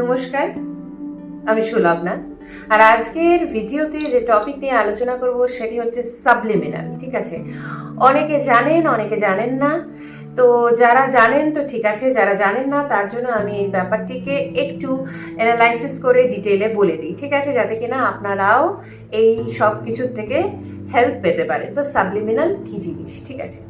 নমস্কার, আমি সুলগ্না আর আজকের ভিডিওতে যে টপিক নিয়ে আলোচনা করব সেটি হচ্ছে সাবলিমিনাল ঠিক আছে? অনেকে জানেন অনেকে জানেন না। তো যারা জানেন, তো ঠিক আছে, যারা জানেন না, তার জন্য আমি এই ব্যাপারটিকে একটু অ্যানালাইসিস করে ডিটেলে বলে দিই, ঠিক আছে? যাতে কিনা আপনারাও এই সব কিছুর থেকে হেল্প পেতে পারেন। তো সাবলিমিনাল কি জিনিস, ঠিক আছে?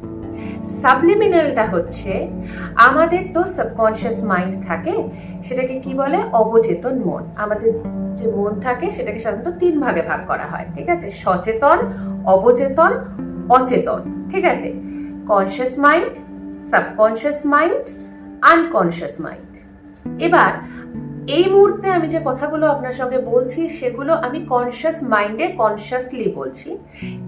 সাবলিমিনালটা হচ্ছে আমাদের তো সাবকনশিয়াস মাইন্ড থাকে, সেটাকে কি বলে? অবচেতন মন। আমাদের যে মন থাকে, সেটাকে সাধারণত তিন ভাগে ভাগ করা হয়, ঠিক আছে? সচেতন, অবচেতন, অচেতন, ঠিক আছে? Conscious mind subconscious mind unconscious mind এবার এই মুহূর্তে আমি যে কথাগুলো আপনার সঙ্গে বলছি, সেগুলো আমি কনসিয়াস মাইন্ডে কনসিয়াসলি বলছি।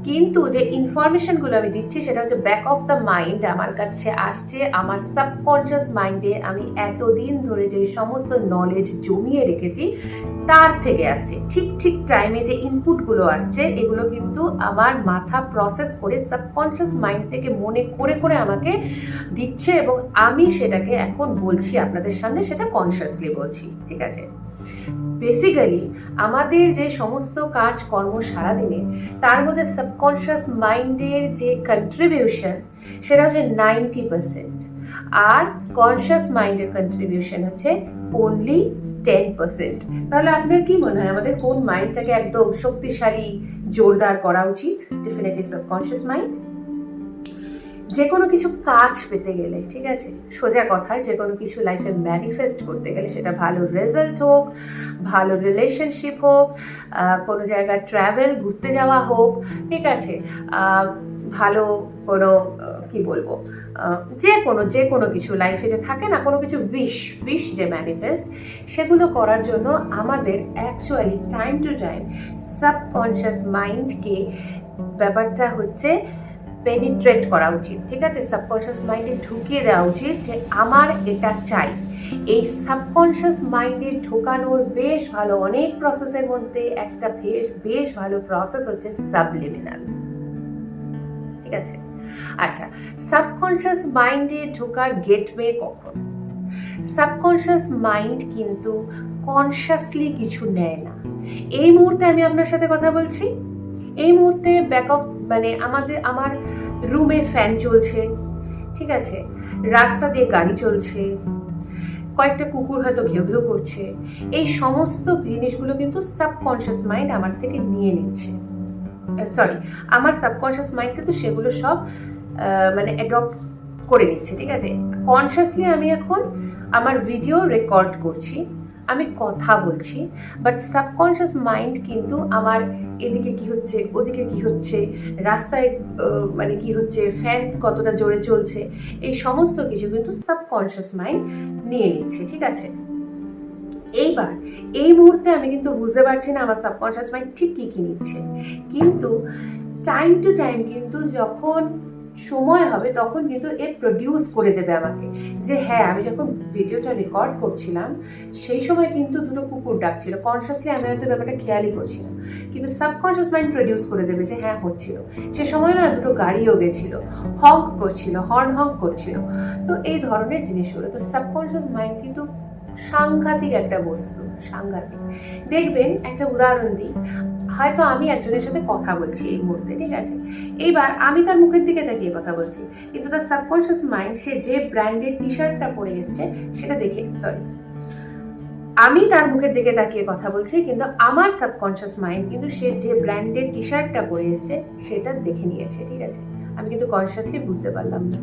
কিন্তু যে ইনফরমেশনগুলো আমি দিচ্ছি, সেটা হচ্ছে ব্যাক অফ দ্য মাইন্ড আমার কাছে আসছে। আমার সাবকনসিয়াস মাইন্ডে আমি এতদিন ধরে যে সমস্ত নলেজ জমিয়ে রেখেছি, তার থেকে আসছে। ঠিক ঠিক টাইমে যে ইনপুটগুলো আসছে, এগুলো কিন্তু আমার মাথা প্রসেস করে সাবকনসিয়াস মাইন্ড থেকে মনে করে করে আমাকে দিচ্ছে এবং আমি সেটাকে এখন বলছি আপনাদের সামনে, সেটা কনসিয়াসলি বলছি। ঠিক আছে? বেসিক্যালি আমাদের যে সমস্ত কাজ, কর্ম সারাদিনে, তার মধ্যে সাবকনশিয়াস মাইন্ডের যে কন্ট্রিবিউশন সেটা হচ্ছে নাইনটি পার্সেন্ট আর কনশিয়াস মাইন্ডের কন্ট্রিবিউশন হচ্ছে অনলি টেন পার্সেন্ট তাহলে আপনার কি মনে হয়? আমাদের কোন মাইন্ডটাকে একদম শক্তিশালী, জোরদার করা উচিত? ডেফিনেটলি সাবকনশিয়াস মাইন্ড যে কোনো কিছু কাজ পেতে গেলে, ঠিক আছে? সোজা কথায় যে কোনো কিছু লাইফে ম্যানিফেস্ট করতে গেলে সেটা ভালো রেজাল্ট হোক, ভালো রিলেশনশিপ হোক কোনো জায়গায় ট্রাভেল ঘুরতে যাওয়া হোক, ঠিক আছে? ভালো কোনো কি বলব? যে কোনো যে কোনো কিছু লাইফে যে থাকে না, কোনো কিছু বিশ বিশ যে ম্যানিফেস্ট সেগুলো করার জন্য আমাদের actually time to time subconscious মাইন্ডকে ব্যাপারটা হচ্ছে পেনিট্রেট করা উচিত, ঠিক আছে? সাবকনশিয়াস মাইন্ডে ঢুকিয়ে দেওয়া উচিত যে আমার এটা চাই। এই সাবকনশিয়াস মাইন্ডে ঢোকানোর বেশ ভালো অনেক প্রসেসের মধ্যে একটা বেশ বেশ ভালো প্রসেস হচ্ছে সাবলিমিনাল ঠিক আছে? আচ্ছা সাবকনশিয়াস মাইন্ডে ঢোকার গেটওয়ে কখন? সাবকনশিয়াস মাইন্ড কিন্তু কনসিয়াসলি কিছু নেয় না। এই মুহূর্তে আমি আপনার সাথে কথা বলছি। এই মুহূর্তে ব্যাক অফ মানে আমাদের, আমার রুমে ফ্যান চলছে, ঠিক আছে? রাস্তা দিয়ে গাড়ি চলছে, কয়েকটা কুকুর হয়তো ঘেউ ঘেউ করছে, এই সমস্ত জিনিসগুলো কিন্তু সাবকনশিয়াস মাইন্ড আমার থেকে নিয়ে নিচ্ছে। সরি আমার সাবকনশিয়াস মাইন্ড কিন্তু সেগুলো সব মানে অ্যাডপ্ট করে নিচ্ছে, ঠিক আছে? কনসিয়াসলি আমি এখন আমার ভিডিও রেকর্ড করছি। আমি কথা বলছি বাট সাবকনশিয়াস মাইন্ড কিন্তু আমার এদিকে কি হচ্ছে, ওদিকে কি হচ্ছে, রাস্তায় মানে কি হচ্ছে ফ্যান কতটা জোরে চলছে, এই সমস্ত কিছু কিন্তু সাবকনশিয়াস মাইন্ড নিয়ে নিচ্ছে, ঠিক আছে? এইবার, এই মুহূর্তে আমি কিন্তু বুঝতে পারছি না আমার সাবকনশিয়াস মাইন্ড ঠিক কী কী নিচ্ছে, কিন্তু টাইম টু টাইম কিন্তু যখন সময় হবে, তখন কিন্তু এ প্রডিউস করে দেবে আমাকে। যে হ্যাঁ আমি যখন ভিডিওটা রেকর্ড করছিলাম, সেই সময় কিন্তু দুটো কুকুর ডাকছিল। কনসিয়াসলি আমি হয়তো ব্যাপারটা খেয়ালই করছিলাম। কিন্তু সাবকনশিয়াস মাইন্ড প্রডিউস করে দেবে যে হ্যাঁ হচ্ছিল। সে সময় না দুটো গাড়িও গেছিল। হক করছিল হর্ন হক করছিল। তো এই ধরনের জিনিসগুলো। তো সাবকনসিয়াস মাইন্ড কিন্তু সাংঘাতিক একটা বস্তু, সাংঘাতিক। দেখবেন, একটা উদাহরণ দিই। হয়তো আমি একজনের সাথে কথা বলছি এই মুহূর্তে, ঠিক আছে? এইবার আমি তার মুখের দিকে তাকিয়ে কথা বলছি, কিন্তু তার সাবকনশিয়াস মাইন্ড সে যে ব্র্যান্ডের টি শার্টটা পরে এসছে, সেটা দেখে সরি আমি তার মুখের দিকে তাকিয়ে কথা বলছি, কিন্তু আমার সাবকনশিয়াস মাইন্ড কিন্তু সে যে ব্র্যান্ডের টি শার্টটা পরে এসছে, সেটা দেখে নিয়েছে, ঠিক আছে? আমি কিন্তু কনসিয়াসলি বুঝতে পারলাম না।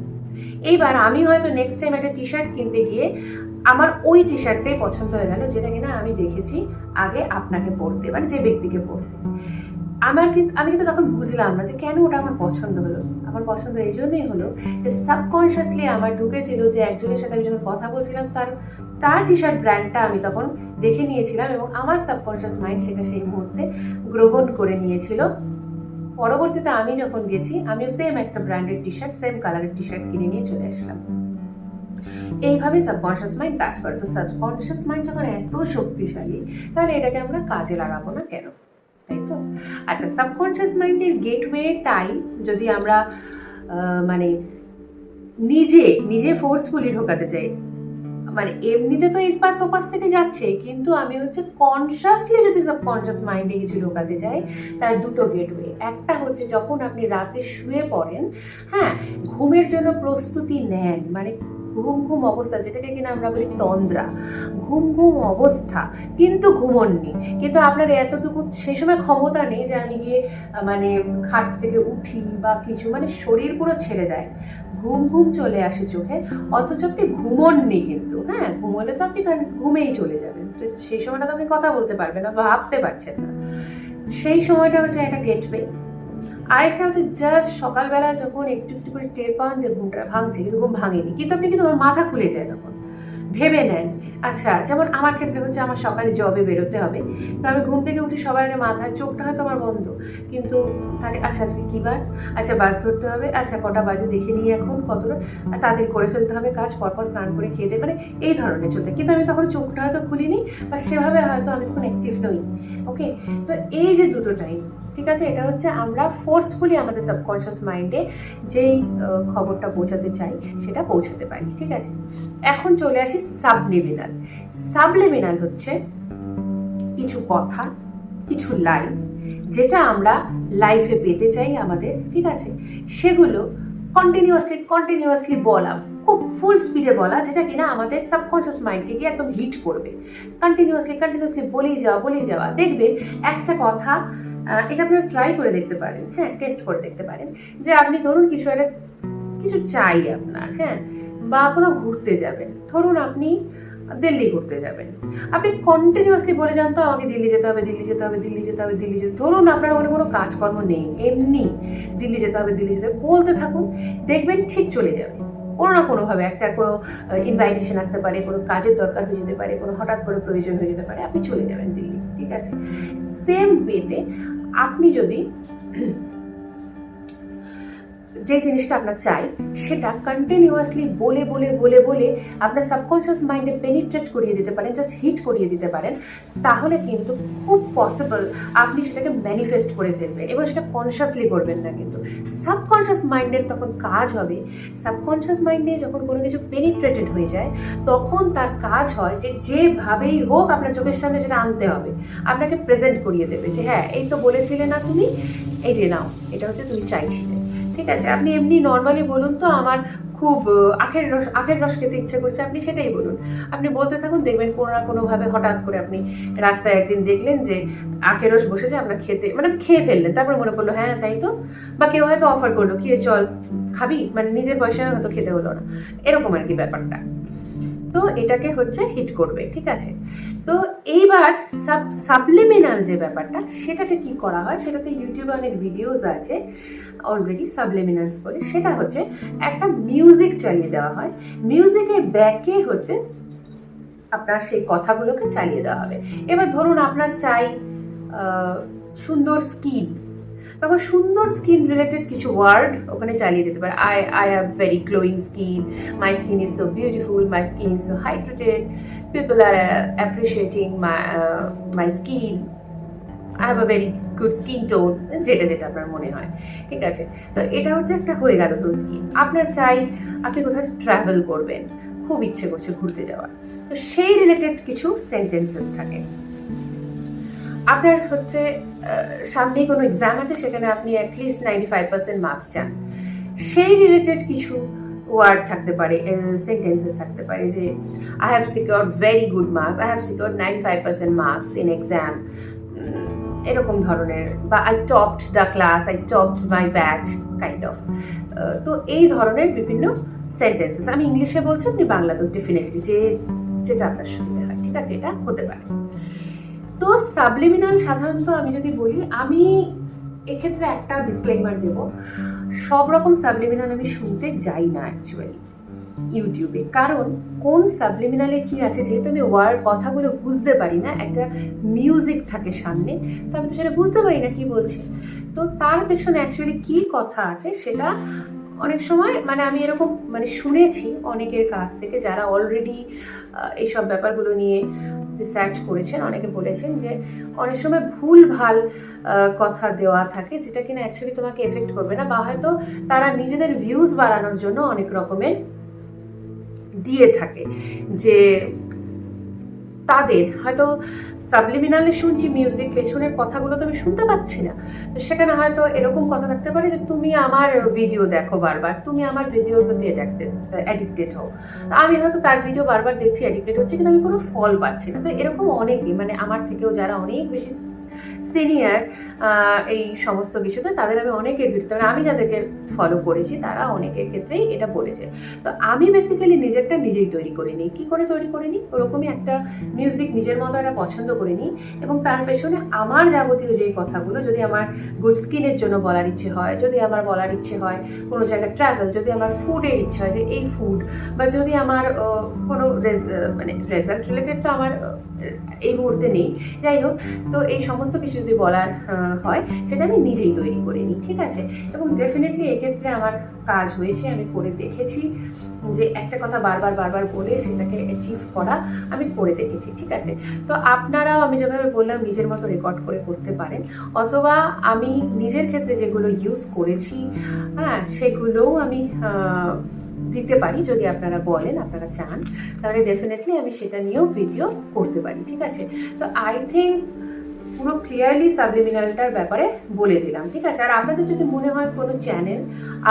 এইবার আমি হয়তো নেক্সট টাইম একটা টি শার্ট কিনতে গিয়ে আমার ওই টি শার্টটাই পছন্দ হয়ে গেল, যেটা কিনা আমি দেখেছি আগে আপনাকে পড়তে মানে যে ব্যক্তিকে পড়তে আমার কিন্তু, আমি কিন্তু তখন বুঝলাম না যে কেন ওটা আমার পছন্দ হলো। আমার পছন্দ এই জন্যই হলো যে সাবকনশিয়াসলি আমার ঢুকেছিল যে একজনের সাথে আমি যখন কথা বলছিলাম, তার তার টি শার্ট ব্র্যান্ডটা আমি তখন দেখে নিয়েছিলাম এবং আমার সাবকনশিয়াস মাইন্ড সেটা সেই মুহূর্তে গ্রহণ করে নিয়েছিল। পরবর্তীতে আমি যখন গেছি, আমিও সেম একটা ব্র্যান্ডের টি শার্ট সেম কালারের টি শার্ট কিনে নিয়ে চলে আসলাম। এইভাবে সাবকনশিয়াস মাইন্ড কাজ করে। তো সাবকনশিয়াস মাইন্ড যখন এত শক্তিশালী, তাহলে এটাকে আমরা কাজে লাগাবো না কেন? তাই তো? আচ্ছা সাবকনশিয়াস মাইন্ডের গেটওয়ে টাইম যদি আমরা মানে নিজে নিজে ফোর্সফুলি ঢোকাতে চাই। মানে এমনিতে তো এই পাশ ওপাশ থেকে যাচ্ছে, কিন্তু আমি হচ্ছে কনসিয়াসলি যদি সাবকনসিয়াস মাইন্ডে কিছু ঢোকাতে যাই তার দুটো গেটওয়ে একটা হচ্ছে যখন আপনি রাতে শুয়ে পড়েন হ্যাঁ ঘুমের জন্য প্রস্তুতি নেন মানে ঘুম ঘুম অবস্থা, যেটাকে কিনা আমরা বলি তন্দ্রা। ঘুম ঘুম অবস্থা, কিন্তু ঘুমননি। কিন্তু আপনার এতটুকু, সেই সময় ক্ষমতা নেই যে আমি গিয়ে মানে খাট থেকে উঠি বা কিছু মানে শরীর পুরো ছেড়ে দেয়। ঘুম ঘুম চলে আসে চোখে, অথচ আপনি ঘুমননি কিন্তু হ্যাঁ? ঘুমোলে তো আপনি ঘুমেই চলে যাবেন। তো সেই সময়টা তো আপনি কথা বলতে পারবেন না ভাবতে পারছেন না। সেই সময়টা হচ্ছে একটা গেটওয়ে। আরেকটা হচ্ছে জাস্ট সকালবেলা যখন একটু একটু করে টের পান যে ঘুমটা ভাঙছে, কিন্তু ঘুম ভাঙেনি। কিন্তু আপনি কিন্তু আমার মাথা খুলে যায় তখন। ভেবে নেন। আচ্ছা যেমন আমার ক্ষেত্রে হচ্ছে আমার সকালে জবে বেরোতে হবে। তো আমি ঘুম থেকে উঠি সবার আগে মাথায় চোখটা হয়তো আমার বন্ধ। কিন্তু তাহলে আচ্ছা আজকে কী বার? আচ্ছা বাস ধরতে হবে। আচ্ছা কটা বাজে দেখে নিই এখন কতটা তাড়াতাড়ি করে ফেলতে হবে কাজ, পরপর স্নান করে খেয়ে দিয়ে মানে এই ধরনের চলতে। কিন্তু আমি তখন চোখটা হয়তো খুলিনি বা সেভাবে হয়তো আমি তখন অ্যাক্টিভ নই। ওকে তো এই যে দুটো টাইম ঠিক আছে? এটা হচ্ছে আমরা ফোর্সফুলি আমাদের সাবকনশিয়াস মাইন্ডে যেই খবরটা পৌঁছাতে চাই, সেটা পৌঁছাতে পারি, ঠিক আছে? এখন চলে আসি সাবলিমিনাল সাবলিমিনাল হচ্ছে কিছু কথা, কিছু লাইন যেটা আমরা লাইফে পেতে চাই আমাদের, ঠিক আছে? সেগুলো কন্টিনিউয়াসলি কন্টিনিউয়াসলি বলা, খুব ফুল স্পিডে বলা, যেটা কিনা আমাদের সাবকনশিয়াস মাইন্ডকে গিয়ে একদম হিট করবে। কন্টিনিউয়াসলি কন্টিনিউয়াসলি বলেই যাওয়া বলেই যাওয়া। দেখবে একটা কথা এটা আপনারা ট্রাই করে দেখতে পারেন হ্যাঁ টেস্ট করে দেখতে পারেন যে আপনি ধরুন কিছু একটা, কিছু চাই আপনার হ্যাঁ বা কোথাও ঘুরতে যাবেন, ধরুন আপনি দিল্লি ঘুরতে যাবেন, আপনি কন্টিনিউয়াসলি বলে যান তো আমাকে দিল্লি যেতে হবে, দিল্লি যেতে হবে, দিল্লি যেতে হবে, দিল্লি যেতে, ধরুন আপনার ওখানে কোনো কাজকর্ম নেই, এমনি দিল্লি যেতে হবে, দিল্লি যেতে হবে, বলতে থাকুন, দেখবেন ঠিক চলে যাবে, কোনো না কোনোভাবে একটা কোনো ইনভাইটেশন আসতে পারে, কোনো কাজের দরকার হয়ে যেতে পারে, কোনো হঠাৎ করে প্রয়োজন হয়ে যেতে পারে, আপনি চলে যাবেন দিল্লি, ঠিক আছে? সেম ওয়েতে আপনি যদি যে জিনিসটা আপনার চাই, সেটা কন্টিনিউয়াসলি বলে বলে বলে বলে আপনার সাবকনশিয়াস মাইন্ডে পেনিট্রেট করিয়ে দিতে পারেন জাস্ট হিট করিয়ে দিতে পারেন, তাহলে কিন্তু খুব পসিবল আপনি সেটাকে ম্যানিফেস্ট করে ফেলবেন এবং সেটা কনসিয়াসলি করবেন না কিন্তু। সাবকনশিয়াস মাইন্ডের তখন কাজ হবে সাবকনশিয়াস মাইন্ডে যখন কোনো কিছু পেনিট্রেটেড হয়ে যায়, তখন তার কাজ হয় যে যেভাবেই হোক আপনার চোখের সামনে সেটা আনতে হবে, আপনাকে প্রেজেন্ট করিয়ে দেবে যে হ্যাঁ এই তো বলেছিলে না তুমি, এই যে নাও, এটা হচ্ছে তুমি চাইছিলে। ঠিক আছে? আপনি এমনি নর্মালি বলুন তো আমার খুব আখের রস আখের রস খেতে ইচ্ছে করছে, আপনি সেটাই বলুন। আপনি বলতে থাকুন, দেখবেন কোনো না কোনোভাবে হঠাৎ করে আপনি রাস্তায় একদিন দেখলেন যে আখের রস বসেছে আপনার খেতে মানে খেয়ে ফেললেন, তারপর মনে পড়ল হ্যাঁ তাই তো? বা কেউ হয়তো অফার করল, কি চল, খাবি? মানে নিজের পয়সায় হয়তো খেতে হলো না। এরকম আর কি ব্যাপারটা। তো এটাকে হচ্ছে হিট করবে, ঠিক আছে? তো এইবার সাব সাবলিমিনাল যে ব্যাপারটা, সেটাকে কি করা হয়, সেটাতে ইউটিউবে অনেক ভিডিওস আছে অলরেডি সাবলিমিনালস বলে। সেটা হচ্ছে একটা মিউজিক চালিয়ে দেওয়া হয়। মিউজিকের ব্যাকে হচ্ছে আপনার সেই কথাগুলোকে চালিয়ে দেওয়া হবে। এবার ধরুন আপনার চাই সুন্দর স্কিন তখন সুন্দর স্কিন রিলেটেড কিছু ওয়ার্ড ওখানে চালিয়ে দিতে পারে। I I have very glowing skin my skin is so beautiful my skin is so hydrated people are appreciating my my skin I have a very good skin tone যেটা যেটা আপনার মনে হয়, ঠিক আছে? তো এটা হচ্ছে একটা হয়ে গেল তো স্কিন আপনার চাই, আপনি কোথাও ট্রাভেল করবেন, খুব ইচ্ছে করছে ঘুরতে যাওয়ার। তো সেই রিলেটেড কিছু সেন্টেন্সেস থাকে। আপনার হচ্ছে সামনেই কোনো এক্সাম আছে, সেখানে আপনি at least ninety five percent marks চান। সেই রিলেটেড কিছু ওয়ার্ড থাকতে পারে সেন্টেন্সেস থাকতে পারে যে I have secure very good marks I have secure ninety five percent marks in exam এরকম ধরনের, বা I topped the class I topped my batch kind of তো এই ধরনের বিভিন্ন সেন্টেন্সেস আমি ইংলিশে বলছি, আপনি বাংলাতেও ডেফিনেটলি যে, যেটা আপনার সুবিধা হয়, ঠিক আছে? এটা হতে পারে। তো সাবলিমিনাল সাধারণত আমি যদি বলি, আমি এক্ষেত্রে একটা ডিসক্লেমার দেব। সব রকম সাবলিমিনাল আমি শুনতে যাই না অ্যাকচুয়ালি ইউটিউবে। কারণ, কোন সাবলিমিনালে কি আছে, যেহেতু আমি ওয়ার্ড কথাগুলো বুঝতে পারি না, একটা মিউজিক থাকে সামনে, তো আমি তো সেটা বুঝতে পারি না, কি বলছে? তো তার পেছনে অ্যাকচুয়ালি কি কথা আছে, সেটা অনেক সময় মানে আমি এরকম মানে শুনেছি অনেকের কাছ থেকে, যারা অলরেডি এইসব ব্যাপারগুলো নিয়ে রিসার্চ করেছেন, অনেকে বলেছেন যে অনেক সময় ভুল ভালো কথা দেওয়া থাকে, যেটা কিনা অ্যাকচুয়ালি তোমাকে এফেক্ট করবে না, বা হয়তো তারা নিজেদের ভিউজ বাড়ানোর জন্য অনেক রকমের দিয়ে থাকে, যে তাদের হয়তো সাবলিমিনালে শুনছি মিউজিক পেছনের কথাগুলো তো আমি শুনতে পাচ্ছি না। তো সেখানে হয়তো এরকম কথা থাকতে পারে যে, তুমি আমার ভিডিও দেখো বারবার, তুমি আমার ভিডিওর প্রতি অ্যাডিক্টেড হও। আমি হয়তো তার ভিডিও বারবার দেখছি অ্যাডিক্টেড হচ্ছে, কিন্তু আমি কোনো ফল পাচ্ছি না। তো এরকম অনেকেই মানে আমার থেকেও যারা অনেক বেশি সিনিয়র এই সমস্ত কিছুতে তাদের আমি অনেকের ভিডিও মানে আমি যাদেরকে ফলো করেছি, তারা অনেকের ক্ষেত্রেই এটা বলেছে। তো আমি বেসিক্যালি নিজেরটা নিজেই তৈরি করে নিই। কী করে তৈরি করে নিই? ওরকমই একটা মিউজিক নিজের মতো একটা পছন্দ করে নিই এবং তার পেছনে আমার যাবতীয় যেই কথাগুলো, যদি আমার গুড স্কিনের জন্য বলার ইচ্ছে হয়, যদি আমার বলার ইচ্ছে হয় কোনো জায়গায় ট্রাভেল যদি আমার ফুডের ইচ্ছে হয় যে এই ফুড বা যদি আমার কোনো মানে রেজাল্ট রিলেটেড তো আমার এই মুহূর্তে নেই। যাই হোক, তো এই সমস্ত কিছু যদি বলার হয়, সেটা আমি নিজেই তৈরি করে নিই, ঠিক আছে? এবং ডেফিনেটলি এক্ষেত্রে আমার কাজ হয়েছে, আমি করে দেখেছি যে একটা কথা বারবার বারবার বলে সেটাকে অ্যাচিভ করা আমি করে দেখেছি, ঠিক আছে? তো আপনারাও আমি যেভাবে বললাম, নিজের মতো রেকর্ড করে করতে পারেন। অথবা আমি নিজের ক্ষেত্রে যেগুলো ইউজ করেছি হ্যাঁ সেগুলোও আমি দিতে পারি যদি আপনারা বলেন, আপনারা চান। তাহলে ডেফিনেটলি আমি সেটা নিয়েও ভিডিও করতে পারি, ঠিক আছে? তো আই থিঙ্ক পুরো ক্লিয়ারলি সাবলিমিনালটার ব্যাপারে বলে দিলাম, ঠিক আছে? আর আপনাদের যদি মনে হয় কোনো চ্যানেল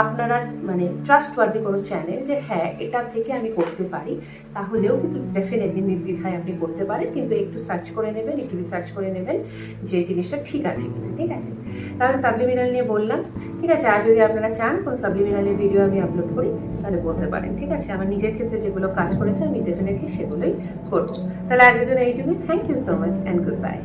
আপনারা মানে ট্রাস্টওয়ার্দি কোনো চ্যানেল যে হ্যাঁ এটা থেকে আমি করতে পারি, তাহলেও কিন্তু ডেফিনেটলি নির্দ্বিধায় আপনি করতে পারেন, কিন্তু একটু সার্চ করে নেবেন, একটু রিসার্চ করে নেবেন যে জিনিসটা ঠিক আছে কিনা, ঠিক আছে? তাহলে সাবলিমিনাল নিয়ে বললাম, ঠিক আছে? আর যদি আপনারা চান কোনো সাবলিমিনালের ভিডিও আমি আপলোড করি, তাহলে বলতে পারেন, ঠিক আছে? আমার নিজের ক্ষেত্রে যেগুলো কাজ করেছে, আমি ডেফিনেটলি সেগুলোই করব। তাহলে আজকের জন্য এইটুকুই। Thank you so much and goodbye